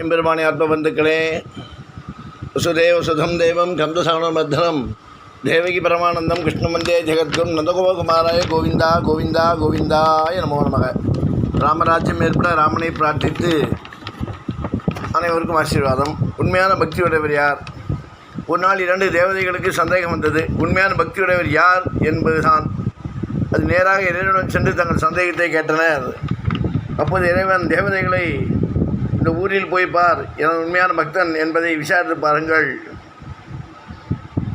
எம்பெருமானி ஆத்மபந்துக்களே வசுதேவ சுதம் தேவம் கந்தசவணமர்தனம் தேவகி பரமானந்தம் கிருஷ்ணமந்தே ஜெகத்கும் நந்தகோபகுமாராய கோவிந்தா கோவிந்தா கோவிந்தாய நமோ நமக. ராமராஜ்யம் ஏற்பட ராமனை பிரார்த்தித்து அனைவருக்கும் ஆசீர்வாதம். உண்மையான பக்தி உடையவர் யார்? ஒரு நாள் இரண்டு தேவதைகளுக்கு சந்தேகம் வந்தது. உண்மையான பக்தியுடையவர் யார் என்பதுதான். அது நேராக இறைவனுடன் சென்று தங்கள் சந்தேகத்தை கேட்டனர். அப்போது இறைவன் தேவதைகளை இந்த ஊரில் போய் பார். எனது உண்மையான பக்தன் என்பதை விசாரித்து பாருங்கள்.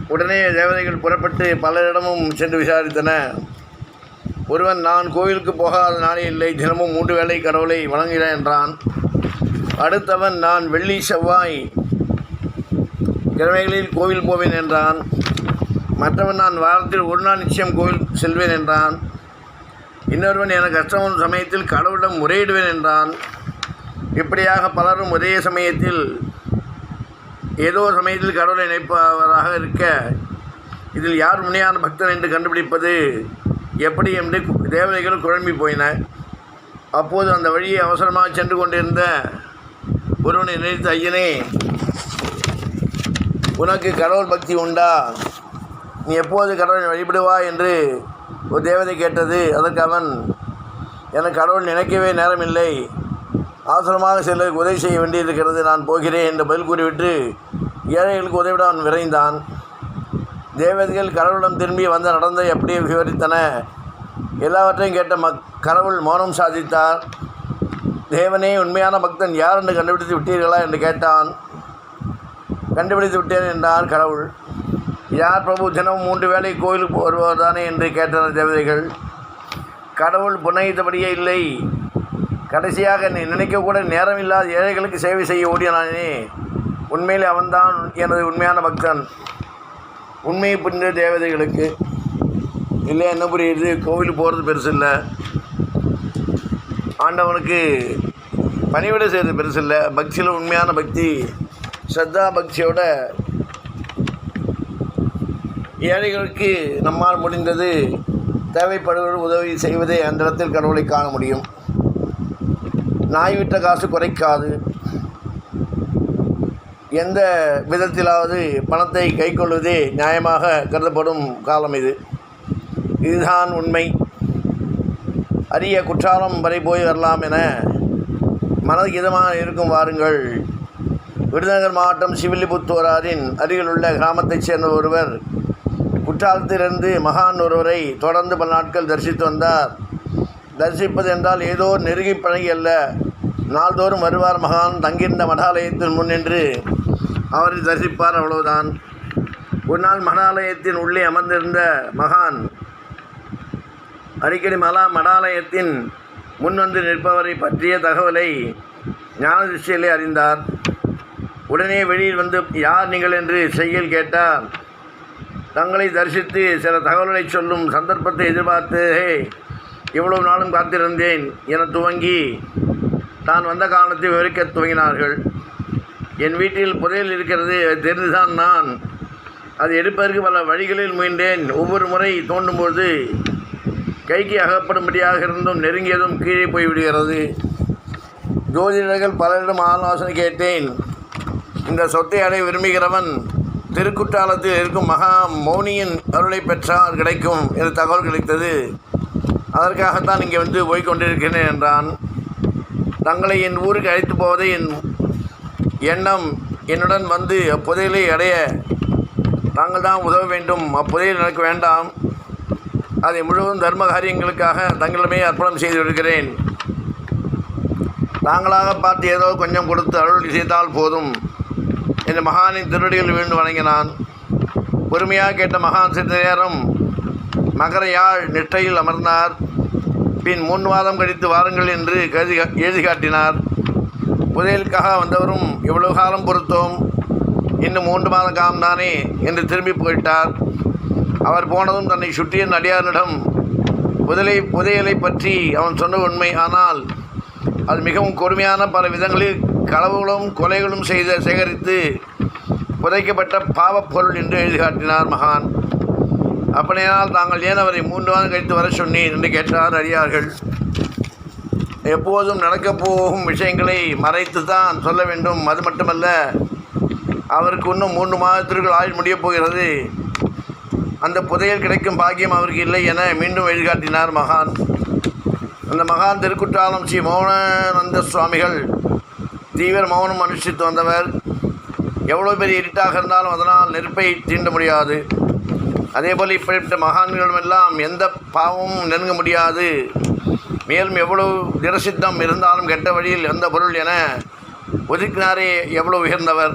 உடனே தேவதைகள் புறப்பட்டு பலரிடமும் சென்று விசாரித்தன. ஒருவன் நான் கோவிலுக்கு போகாத நாளே இல்லை. தினமும் மூன்று வேளை கடவுளை வணங்குகிறேன் என்றான். அடுத்தவன் நான் வெள்ளி செவ்வாய் கிழமைகளில் கோவில் போவேன் என்றான். மற்றவன் நான் வாரத்தில் ஒரு நாள் நிச்சயம் கோவில் செல்வேன் என்றான். இன்னொருவன் எனக்கு கஷ்டம் சமயத்தில் கடவுளிடம் முறையிடுவேன் என்றான். இப்படியாக பலரும் ஒரே சமயத்தில் ஏதோ சமயத்தில் கடவுளை நினைப்பவராக இருக்க இதில் யார் உண்மையான பக்தன் என்று கண்டுபிடிப்பது எப்படி என்று தேவதைகள் குழம்பி போயின. அப்போது அந்த வழியை அவசரமாக சென்று கொண்டிருந்த ஒருவனை நினைத்த ஐயனே உனக்கு கடவுள் பக்தி உண்டா? நீ எப்போது கடவுளை வழிபடுவா என்று ஒரு தேவதை கேட்டது. அதற்கு அவன் எனக்கு கடவுள் நினைக்கவே நேரமில்லை. அவசரமாக சிலருக்கு உதவி செய்ய வேண்டியிருக்கிறது. நான் போகிறேன் என்று பதில் கூறிவிட்டு ஏழைகளுக்கு உதவிட அவன் விரைந்தான். தேவதைகள் கடவுளிடம் திரும்பி வந்து நடந்த எப்படி விவரித்தன. எல்லாவற்றையும் கேட்ட மக் கடவுள் மௌனம் சாதித்தார். தேவனே உண்மையான பக்தன் யார் என்று கண்டுபிடித்து விட்டீர்களா என்று கேட்டான். கண்டுபிடித்து விட்டேன் என்றார் கடவுள். யார் பிரபு தினமும் மூன்று வேளை கோயிலுக்கு வருவார் தானே என்று கேட்டனர் தேவதைகள். கடவுள் புன்னகித்தபடியே இல்லை. கடைசியாக நீ நினைக்கக்கூட நேரம் இல்லாத ஏழைகளுக்கு சேவை செய்ய ஓடினானே. உண்மையிலே அவன்தான் எனது உண்மையான பக்தன். உண்மையை புரிந்த தேவதைகளுக்கு இல்லை என்ன புரியுது? கோவில் போகிறது பெருசு இல்லை ஆண்டவனுக்கு பணிவிட செய்கிறது பெருசு இல்லை பக்தியில் உண்மையான பக்தி ஸ்ரத்தா பக்தியோட ஏழைகளுக்கு நம்மால் முடிந்தது தேவைப்படுவது உதவி செய்வதே அந்த இடத்தில் கடவுளை காண முடியும். நாய் விட்ட காசு குறைக்காது. எந்த விதத்திலாவது பணத்தை கைக்கொள்வதே நியாயமாக கருதப்படும் காலம் இது. இதுதான் உண்மை. அரிய குற்றாலம் வரை போய் வரலாம் என மனதுக்கு இதமாக இருக்கும் வாருங்கள். விருதுநகர் மாவட்டம் சிவில்லிபுத்தூராரின் அருகிலுள்ள கிராமத்தைச் சேர்ந்த ஒருவர் குற்றாலத்திலிருந்து மகான் ஒருவரை தொடர்ந்து பல நாட்கள் தரிசித்து வந்தார். தரிசிப்பது என்றால் ஏதோ நெருங்கி பழகி அல்ல. நாள்தோறும் வருவார் மகான் தங்கியிருந்த மடாலயத்தின் முன்னின்று அவரை தரிசிப்பார் அவ்வளவுதான். ஒரு நாள் மடாலயத்தின் உள்ளே அமர்ந்திருந்த மகான் அடிக்கடி மலா மடாலயத்தின் முன் வந்து நிற்பவரை பற்றிய தகவலை ஞான திருஷ்டியிலே அறிந்தார். உடனே வெளியில் வந்து யார் நீங்கள்? என்று செய்யல் கேட்டார். தங்களை தரிசித்து சில தகவல்களை சொல்லும் சந்தர்ப்பத்தை எதிர்பார்த்து இவ்வளவு நாளும் காத்திருந்தேன். என துவங்கி தான் வந்த காரணத்தை விவரிக்க துவங்கினார்கள். என் வீட்டில் புதையல் இருக்கிறது தெரிந்துதான் நான் அது எடுப்பதற்கு பல வழிகளில் முயன்றேன். ஒவ்வொரு முறை தோண்டும்போது கைக்கு அகப்படும்படியாக இருந்தும் நெருங்கியதும் கீழே போய்விடுகிறது. ஜோதிடர்கள் பலரிடம் ஆலோசனை கேட்டேன். இந்த சொத்தை அடைய விரும்புகிறவன் திருக்குற்றாலத்தில் இருக்கும் மகா மௌனியின் அருளை பெற்றால் கிடைக்கும் என்று தகவல் கிடைத்தது. அதற்காகத்தான் இங்கே வந்து போய்கொண்டிருக்கிறேன் என்றான். தங்களை என் ஊருக்கு அழைத்து போவதை என் எண்ணம் என்னுடன் வந்து அப்புதையலை அடைய தாங்கள் தான் உதவ வேண்டும். அப்புதையல் எனக்கு வேண்டாம். அதை முழுவதும் தர்ம காரியங்களுக்காக தங்களிடமே அர்ப்பணம் செய்து விடுகிறேன் தாங்களாக பார்த்து ஏதோ கொஞ்சம் கொடுத்து அருள் செய்தால் போதும் என் மகானின் திருவடிகள் வீழ்ந்து வணங்கினான். பொறுமையாக கேட்ட மகான் சிறிது நேரம் மகரையாள் நெற்றையில் அமர்ந்தார். பின் மூன்று மாதம் கழித்து வாருங்கள் என்று கருதி எழுதி காட்டினார். புதையலுக்காக வந்தவரும் இவ்வளவு காலம் பொறுத்தோம்? இன்னும் மூன்று மாத காலம் தானே என்று திரும்பி போயிட்டார். அவர் போனதும் தன்னை சுற்றிய நடிகாரிடம் புதலை புதையலை பற்றி அவன் சொன்ன உண்மை. ஆனால் அது மிகவும் கொடுமையான பல விதங்களில் களவுகளும் கொலைகளும் செய்த சேகரித்து புதைக்கப்பட்ட பாவப்பொருள் என்று எழுதி காட்டினார் மகான். அப்படியானால் தாங்கள் ஏன் அவரை மூன்று மாதம் கழித்து வர சொன்னீர் என்று கேட்டார் அறியார்கள் எப்போதும் நடக்கப் போகும் விஷயங்களை மறைத்து தான் சொல்ல வேண்டும். அது மட்டுமல்ல அவருக்கு இன்னும் மூன்று மாதத்திற்குள் ஆயுள் முடியப் போகிறது. அந்த புதையல் கிடைக்கும் பாக்கியம் அவருக்கு இல்லை என மீண்டும் வழிகாட்டினார் மகான். அந்த மகான் திருக்குற்றாலம் ஸ்ரீ மௌனானந்த சுவாமிகள் தீவிர மௌனம் அனுஷ்டித்து வந்தவர். எவ்வளோ பெரிய இருட்டாக இருந்தாலும் அதனால் நெருப்பை தீண்ட முடியாது. அதேபோல் இப்படிப்பட்ட மகான்களும் எல்லாம் எந்த பாவமும் நெருங்க முடியாது. மேலும் எவ்வளவு திடசித்தம் இருந்தாலும் கெட்ட வழியில் எந்த பொருள் என ஒதுக்கினாரே எவ்வளவு உயர்ந்தவர்.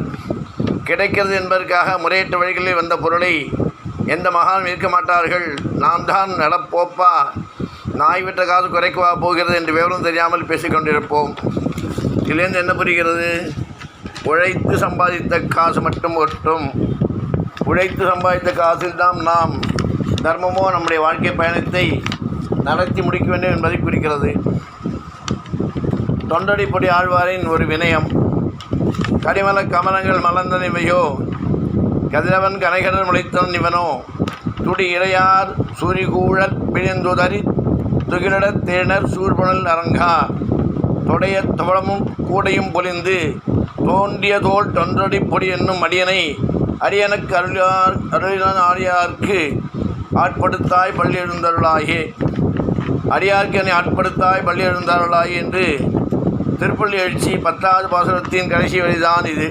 கிடைக்கிறது என்பதற்காக முறையற்ற வழிகளில் வந்த பொருளை எந்த மகானும் இருக்க மாட்டார்கள். நாம் தான் நடப்போப்பா. நாய் விட்ட காசு குறைக்கவா போகிறது என்று விவரம் தெரியாமல் பேசிக்கொண்டிருப்போம். இதிலேருந்து என்ன புரிகிறது? உழைத்து சம்பாதித்த காசு மட்டும் ஒட்டும். உழைத்து சம்பாதித்த காசில் தான் நாம். தர்மமோ நம்முடைய வாழ்க்கை பயணத்தை நடத்தி முடிக்க வேண்டும் என்பதை குறிக்கிறது. தொண்டடிப்பொடி ஆழ்வாரின் ஒரு வினயம். கனிமல கமலங்கள் மலர்ந்தனிவையோ கதிரவன் கனைகடல் முளைத்தன் இவனோ. துடி இளையார் சூரிகூழல் பிழிந்துதறி துகிலடத் தேனர் சூர்புணல் அரங்கா. தொடைய தவளமும் கூடையும் பொலிந்து தோண்டிய தோல் தொன்றடி பொடி என்னும் அடியனை அரியனுக்கு அருளார் அருளினான் ஆரியாருக்கு ஆட்படுத்தாய் பள்ளி எழுந்தருளாயே அடியார்க்கு என்னை ஆட்படுத்தாய் பள்ளி எழுந்தார்களாய் என்று திருப்பள்ளி எழுச்சி பத்தாவது பாசுரத்தின் கடைசி வழிதான் இது.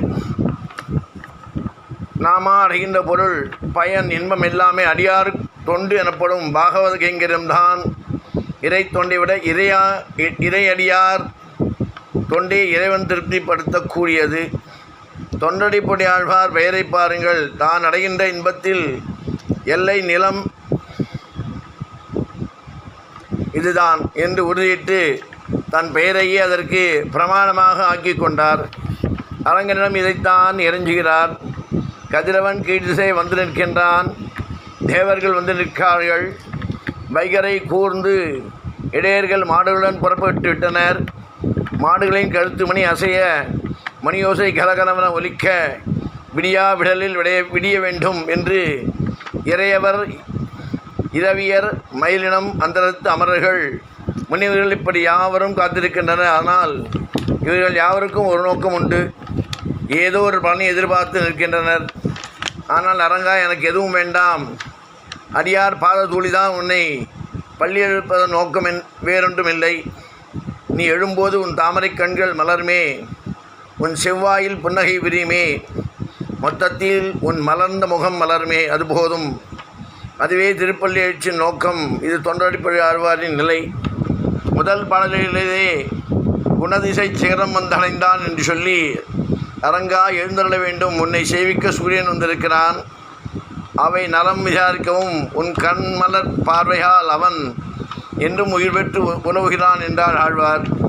நாம அடைகின்ற பொருள் பயன் இன்பம் எல்லாமே அடியார் தொண்டு எனப்படும் பாகவத கைங்கரியம்தான் இறை தொண்டை விட இறையா இ- இறையடியார் தொண்டை இறைவன் திருப்திப்படுத்தக்கூடியது. தொண்டடிப்பொடி ஆழ்வார் பெயரை பாருங்கள். தான் அடைகின்ற இன்பத்தில் எல்லை நிலம் இதுதான் என்று உறுதியிட்டு தன் பெயரையே அதற்கு பிரமாணமாக ஆக்கி கொண்டார். அரங்கனிடம் இதைத்தான் இறைஞ்சுகிறார் கதிரவன் கீழ்திசை வந்து நிற்கின்றான். தேவர்கள் வந்து நிற்கிறார்கள். வைகரை கூர்ந்து இடையர்கள் மாடுகளுடன் புறப்பட்டு விட்டனர். மாடுகளின் கழுத்து மணி அசைய மணியோசை கலகலவென ஒலிக்க விடியா விடலில் விடைய விடிய வேண்டும் என்று இறையவர் இரவியர் மயிலினம் அந்தரத்து அமரர்கள் முனிவர்கள் இப்படி யாவரும் காத்திருக்கின்றனர். ஆனால் இவர்கள் யாவருக்கும் ஒரு நோக்கம் உண்டு. ஏதோ ஒரு பலனை எதிர்பார்த்து நிற்கின்றனர். ஆனால் அரங்கா எனக்கு எதுவும் வேண்டாம். அடியார் பாத தூளிதான் உன்னை பள்ளி எழுப்பதன் நோக்கம் என் வேறொன்றும் இல்லை நீ எழும்போது உன் தாமரை கண்கள் மலருமே. உன் செவ்வாயில் புன்னகை விரியுமே. மொத்தத்தில் உன் மலர்ந்த முகம் மலருமே. அது போதும். அதுவே திருப்பள்ளி எழுச்சியின் நோக்கம். இது தொண்டடிப்பழி ஆழ்வாரின் நிலை. முதல் பாடலிலேயே குணதிசை சிகரம் வந்தடைந்தான் என்று சொல்லி அரங்கா எழுந்தருள வேண்டும். உன்னை சேவிக்க சூரியன் வந்திருக்கிறான். அவை நலம் விசாரிக்கவும் உன் கண் மலர் பார்வையால் அவன் என்றும் உயிர் பெற்று உணவுகிறான் உலவுகிறான் என்றார் ஆழ்வார்.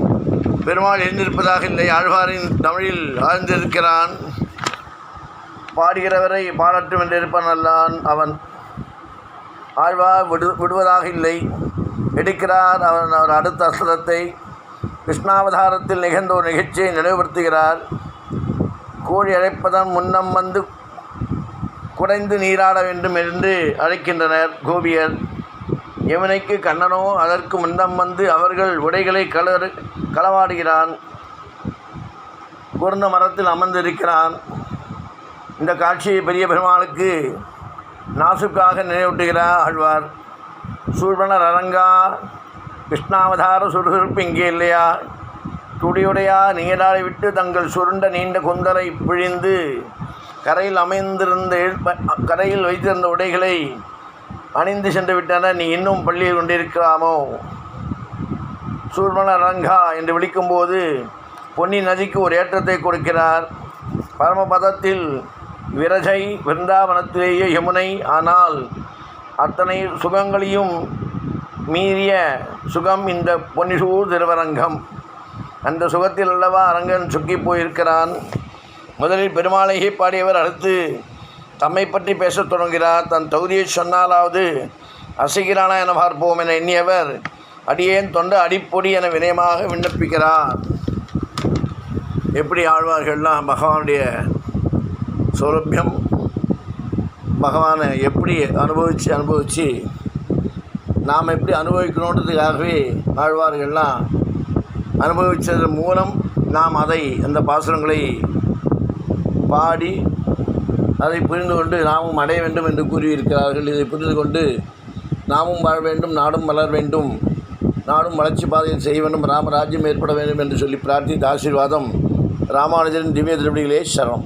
பெருமாள் எழுந்திருப்பதாக இல்லை ஆழ்வாரின் தமிழில் ஆழ்ந்திருக்கிறான். பாடுகிறவரை பாடட்டும் என்றிருப்பான் அல்லான் அவன் ஆழ்வார் விடு விடுவதாக இல்லை. எடுக்கிறார் அவன் அவர் அடுத்த அஸ்திரத்தை கிருஷ்ணாவதாரத்தில் நிகழ்ந்த ஒரு நிகழ்ச்சியை நினைவுபடுத்துகிறார். கோழி அழைப்பதன் முன்னம் வந்து குறைந்து நீராட வேண்டும் என்று அழைக்கின்றனர் கோபியர். யமுனைக்கு கண்ணனோ அதற்கு முன்னம் வந்து அவர்கள் உடைகளை கலரு களவாடுகிறான். கூர்ந்த மரத்தில் அமர்ந்திருக்கிறான். இந்த காட்சியை பெரிய பெருமாளுக்கு நாசுக்காக நினைவூட்டுகிறார் ஆழ்வார். சூழ்வனர் அரங்கா கிருஷ்ணாவதார சுறுசுறுப்பு இங்கே இல்லையா? துடியுடையா நீராடி விட்டு தங்கள் சுருண்ட நீண்ட குந்தரை பிழிந்து கரையில் அமைந்திருந்த கரையில் வைத்திருந்த உடைகளை அணிந்து சென்று விட்டன நீ இன்னும் பள்ளியில் கொண்டிருக்கலாமோ சூழ்மன அரங்கா என்று விழிக்கும்போது பொன்னி நதிக்கு ஒரு ஏற்றத்தை கொடுக்கிறார். பரமபதத்தில் விரஜை விருந்தாவனத்திலேயே யமுனை. ஆனால் அத்தனை சுகங்களையும் மீறிய சுகம் இந்த பொன்னிசூர் திருவரங்கம். அந்த சுகத்தில் அல்லவா அரங்கன் சுக்கி போயிருக்கிறான். முதலில் பெருமாளையே பாடியவர் அடுத்து தம்மை பற்றி பேசத் தொடங்குகிறார். தன் தகுதியை சொன்னாலாவது அசைகிறானா என பார்ப்போம் என எண்ணியவர் அடியேன் தொண்டை அடிப்பொடி என வினயமாக விண்ணப்பிக்கிறார். எப்படி ஆழ்வார்கள்லாம் பகவானுடைய சௌரபியம் பகவானை எப்படி அனுபவித்து அனுபவித்து நாம் எப்படி அனுபவிக்கணுன்றதுக்காகவே ஆழ்வார்கள்லாம் அனுபவித்ததன் மூலம் நாம் அதை அந்த பாசுரங்களை பாடி அதை புரிந்து கொண்டு நாமும் அடைய வேண்டும் என்று கூறியிருக்கிறார்கள். இதை புரிந்து கொண்டு நாமும் வாழ வேண்டும் நாடும் வளர வேண்டும். நாடும் வளர்ச்சி பாதையில் செய்ய வேண்டும் ராமராஜ்யம் ஏற்பட வேண்டும் என்று சொல்லி பிரார்த்தித்த ஆசீர்வாதம். ராமானுஜரின் திவ்ய திருப்படிகளே சரணம்.